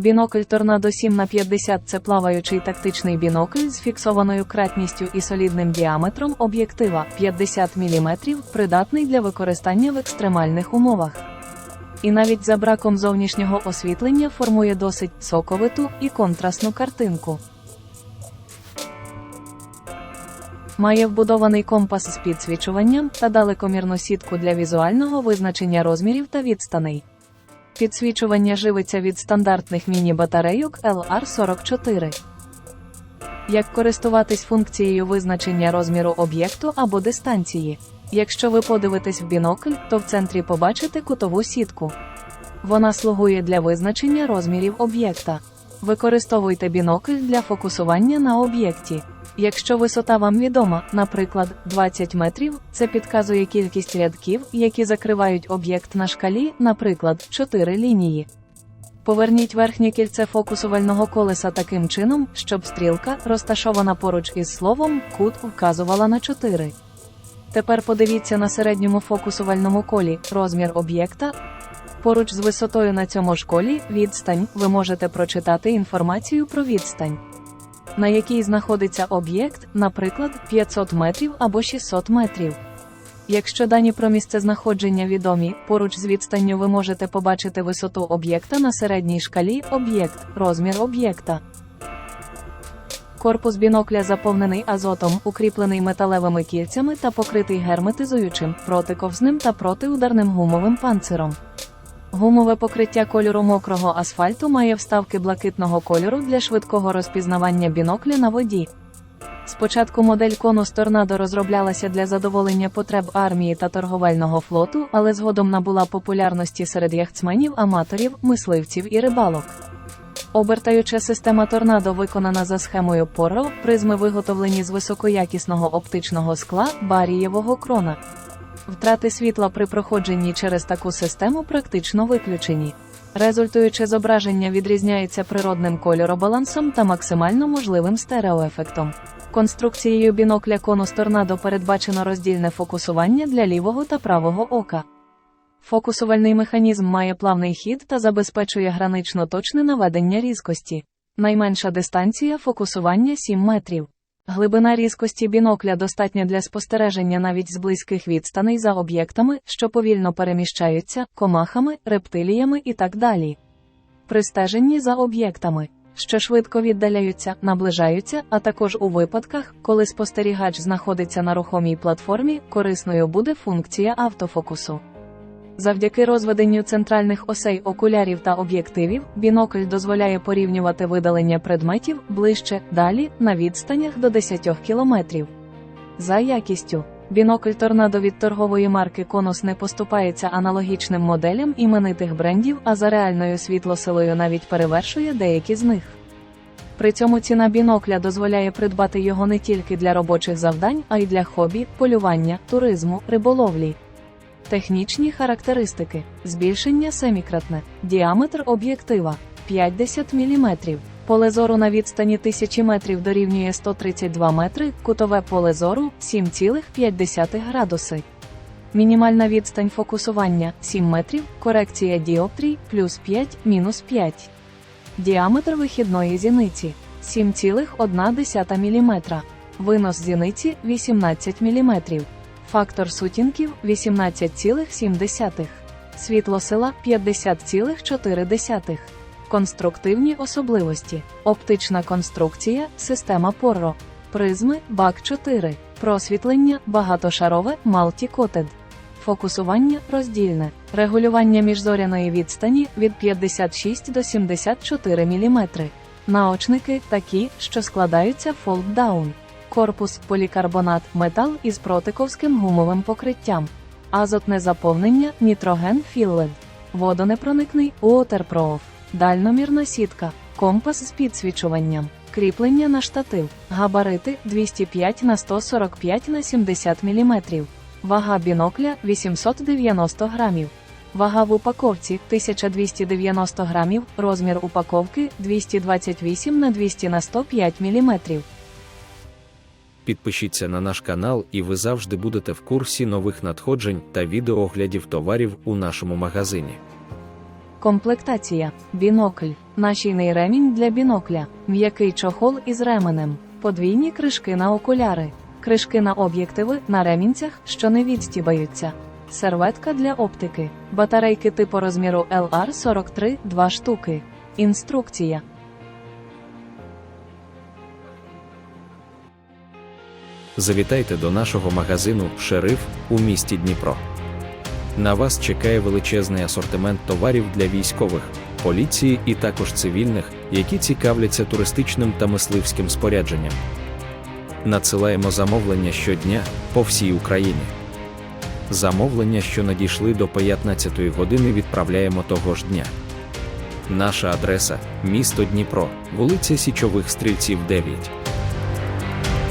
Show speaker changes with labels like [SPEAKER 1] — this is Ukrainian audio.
[SPEAKER 1] Бінокль Торнадо 7 на 50 це плаваючий тактичний бінокль з фіксованою кратністю і солідним діаметром об'єктива 50 мм, придатний для використання в екстремальних умовах. І навіть за браком зовнішнього освітлення формує досить соковиту і контрастну картинку. Має вбудований компас з підсвічуванням та далекомірну сітку для візуального визначення розмірів та відстаней. Підсвічування живиться від стандартних міні-батарейок LR44. Як користуватись функцією визначення розміру об'єкту або дистанції? Якщо ви подивитесь в бінокль, то в центрі побачите кутову сітку. Вона слугує для визначення розмірів об'єкта. Використовуйте бінокль для фокусування на об'єкті. Якщо висота вам відома, наприклад, 20 метрів, це підказує кількість рядків, які закривають об'єкт на шкалі, наприклад, 4 лінії. Поверніть верхнє кільце фокусувального колеса таким чином, щоб стрілка, розташована поруч із словом, кут вказувала на 4. Тепер подивіться на середньому фокусувальному колі розмір об'єкта. Поруч з висотою на цьому ж колі відстань ви можете прочитати інформацію про відстань, на якій знаходиться об'єкт, наприклад, 500 метрів або 600 метрів. Якщо дані про місцезнаходження відомі, поруч з відстанню ви можете побачити висоту об'єкта на середній шкалі об'єкт, розмір об'єкта. Корпус бінокля заповнений азотом, укріплений металевими кільцями та покритий герметизуючим, протиковзним та протиударним гумовим панциром. Гумове покриття кольору мокрого асфальту має вставки блакитного кольору для швидкого розпізнавання бінокля на воді. Спочатку модель Конус Торнадо розроблялася для задоволення потреб армії та торговельного флоту, але згодом набула популярності серед яхтсменів, аматорів, мисливців і рибалок. Обертаюча система торнадо виконана за схемою Порро, призми виготовлені з високоякісного оптичного скла барієвого крона. Втрати світла при проходженні через таку систему практично виключені. Результуюче зображення відрізняється природним кольоробалансом та максимально можливим стереоефектом. Конструкцією бінокля конус торнадо передбачено роздільне фокусування для лівого та правого ока. Фокусувальний механізм має плавний хід та забезпечує гранично точне наведення різкості. Найменша дистанція фокусування 7 метрів. Глибина різкості бінокля достатня для спостереження навіть з близьких відстаней за об'єктами, що повільно переміщаються, комахами, рептиліями і так далі. При стеженні за об'єктами, що швидко віддаляються, наближаються, а також у випадках, коли спостерігач знаходиться на рухомій платформі, корисною буде функція автофокусу. Завдяки розведенню центральних осей окулярів та об'єктивів, бінокль дозволяє порівнювати видалення предметів ближче, далі, на відстанях до 10 км. За якістю. Бінокль торнадо від торгової марки Конус не поступається аналогічним моделям іменитих брендів, а за реальною світлосилою навіть перевершує деякі з них. При цьому ціна бінокля дозволяє придбати його не тільки для робочих завдань, а й для хобі, полювання, туризму, риболовлі. Технічні характеристики: збільшення семікратне, діаметр об'єктива 50 мм, поле зору на відстані 1000 метрів дорівнює 132 метри, кутове поле зору 7,5 градуси. Мінімальна відстань фокусування 7 метрів, корекція діоптрій плюс 5 мінус 5. Діаметр вихідної зіниці 7,1 мм. Винос зіниці 18 мм. Фактор сутінків 18,7. Світлосила 50,4. Конструктивні особливості. Оптична конструкція, система Порро. Призми бак 4. Просвітлення багатошарове Multi-Coated. Фокусування роздільне. Регулювання міжзоряної відстані від 56 до 74 мм. Наочники такі, що складаються fold-down. Корпус полікарбонат метал із протиковським гумовим покриттям. Азотне заповнення нітроген філлед. Водонепроникний waterproof. Дальномірна сітка. Компас з підсвічуванням. Кріплення на штатив. Габарити 205 на 145 на 70 мм. Вага бінокля 890 грамів. Вага в упаковці 1290 грамів. Розмір упаковки 228 на 200 на 105 мм.
[SPEAKER 2] Підпишіться на наш канал, і ви завжди будете в курсі нових надходжень та відеооглядів товарів у нашому магазині.
[SPEAKER 1] Комплектація, бінокль, нашійний ремінь для бінокля, м'який чохол із ременем, подвійні кришки на окуляри, кришки на об'єктиви на ремінцях, що не відстібаються, серветка для оптики, батарейки типу розміру LR43 2 штуки. Інструкція.
[SPEAKER 2] Завітайте до нашого магазину Шериф у місті Дніпро. На вас чекає величезний асортимент товарів для військових, поліції і також цивільних, які цікавляться туристичним та мисливським спорядженням. Надсилаємо замовлення щодня по всій Україні. Замовлення, що надійшли до 15 години, відправляємо того ж дня. Наша адреса місто Дніпро, вулиця Січових Стрільців 9.